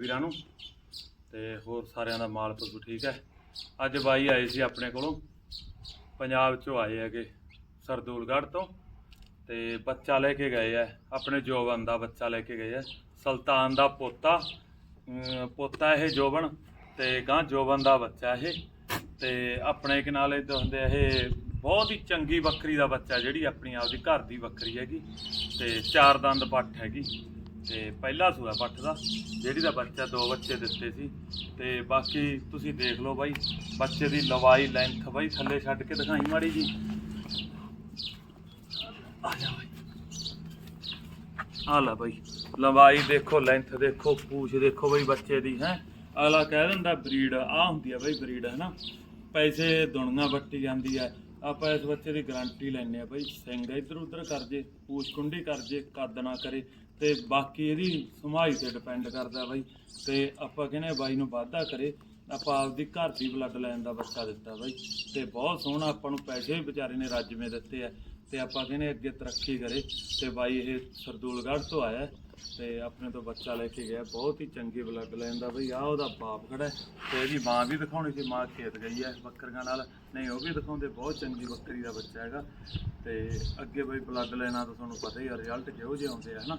ਵੀਰਾਂ ਨੂੰ। ਤੇ ਹੋਰ ਸਾਰਿਆਂ ਦਾ ਮਾਲ ਪਸ਼ੂ ਠੀਕ ਹੈ। ਅੱਜ ਬਾਈ ਆਏ ਸੀ ਆਪਣੇ ਕੋਲੋਂ। ਪੰਜਾਬ ਚੋਂ ਆਏ ਹੈਗੇ ਸਰਦੂਲਗੜ੍ਹ ਤੋਂ। ਤੇ ਬੱਚਾ ਲੈ ਕੇ ਗਏ ਆ। ਆਪਣੇ ਜੋਬਨ ਦਾ ਬੱਚਾ ਲੈ ਕੇ ਗਏ ਆ। ਸੁਲਤਾਨ ਦਾ ਪੋਤਾ। ਪੋਤਾ ਇਹ ਜੋਬਨ ਤੇ ਗਾਂ ਜੋਬਨ ਦਾ ਬੱਚਾ ਇਹ। ਤੇ ਆਪਣੇ ਕਿਨਾਲੇ ਤੋਂ ਹੁੰਦੇ ਇਹ ਬਹੁਤ ਹੀ ਚੰਗੀ ਬੱਕਰੀ ਦਾ ਬੱਚਾ ਜਿਹੜੀ ਆਪਣੀ ਆਪ ਦੀ ਘਰ ਦੀ ਬੱਕਰੀ ਹੈਗੀ। ਤੇ ਚਾਰ ਦੰਦ ਪੱਠ ਹੈਗੀ। ਤੇ ਪਹਿਲਾ ਸੂਆ ਪੱਠ ਦਾ, ਜਿਹੜੀ ਦਾ ਬੱਚਾ ਦੋ ਬੱਚੇ ਦਿੱਤੇ ਸੀ। ਤੇ ਬਾਕੀ ਤੁਸੀਂ ਦੇਖ ਲਓ ਬਾਈ, ਬੱਚੇ ਦੀ ਲਵਾਈ ਲੈਂਥ ਬਾਈ, ਥੱਲੇ ਛੱਡ ਕੇ ਦਿਖਾਈ ਮਾੜੀ ਜੀ। ਆ ਜਾ ਬਾਈ। ਆ ਲੈ ਬਾਈ ਲੰਬਾਈ ਦੇਖੋ ਲੈਂਥ ਦੇਖੋ, ਪੂਛ ਦੇਖੋ ਬਾਈ ਬੱਚੇ ਦੀ, ਹੈ। ਅਗਲਾ ਕਹਿ ਦਿੰਦਾ ਬਰੀਡ ਆ ਹੁੰਦੀ ਆ ਬਾਈ ਬਰੀਡ ਹੈ ਨਾ ਪੈਸੇ ਦੁਨੀਆ ਵੱਟੀ ਜਾਂਦੀ ਆ। ਆਪਾਂ ਇਸ ਬੱਚੇ ਦੀ ਗਾਰੰਟੀ ਲੈਣੇ ਆ ਬਾਈ, ਸਿੰਘ ਇੱਧਰ ਉੱਧਰ ਕਰ ਜੇ, ਪੂਛ ਕੁੰਡੀ ਕਰ ਜੇ, ਕੱਦ ਨਾ ਕਰੇ। ਤੇ ਬਾਕੀ ਇਹਦੀ ਸਮਾਈ ਤੇ ਡਿਪੈਂਡ ਕਰਦਾ ਬਾਈ। ਤੇ ਆਪਾਂ ਕਹਿੰਦੇ ਬਾਈ ਨੂੰ ਵਾਧਾ ਕਰੇ, ਆਪਾਂ ਆਪਦੀ ਘਰ ਦੀ ਬਲੱਡ ਲਾਈਨ ਦਾ ਬੱਚਾ ਦਿੱਤਾ ਬਾਈ। ਤੇ ਬਹੁਤ ਸੋਹਣਾ ਆਪਾਂ ਨੂੰ ਪੈਸੇ ਵੀ ਵਿਚਾਰੇ ਨੇ ਰਾਜਵੇਂ ਦਿੱਤੇ ਆ। ਤੇ ਆਪਾਂ ਕਹਿੰਦੇ ਅੱਗੇ ਤਰੱਕੀ ਕਰੇ। ਤੇ ਬਾਈ ਇਹ ਸਰਦੂਲਗੜ੍ਹ ਤੋਂ ਆਇਆ ਹੈ ਤੇ ਆਪਣੇ ਤੋਂ ਬੱਚਾ ਲੈ ਕੇ ਗਿਆ। ਬਹੁਤ ਹੀ ਚੰਗੀ ਬਲੱਡ ਲਾਈਨ ਦਾ ਬਈ। ਆ ਉਹਦਾ ਬਾਪ ਖੜਾ ਹੈ। ਤੇ ਇਹਦੀ ਮਾਂ ਵੀ ਦਿਖਾਉਣੀ ਸੀ। ਮਾਂ ਖੇਤ ਗਈ ਹੈ ਬੱਕਰੀਆਂ ਨਾਲ। ਨਹੀਂ, ਉਹ ਵੀ ਦਿਖਾਉਂਦੇ। ਬਹੁਤ ਚੰਗੀ ਬੱਕਰੀ ਦਾ ਬੱਚਾ ਹੈਗਾ। ਤੇ ਅੱਗੇ ਬਈ ਬਲੱਡ ਲਾਈਨਾਂ ਤਾਂ ਤੁਹਾਨੂੰ ਪਤਾ ਹੀ ਆ ਰਿਜ਼ਲਟ ਕਿਹੋ ਜਿਹੇ ਆਉਂਦੇ ਆ, ਹਨਾ?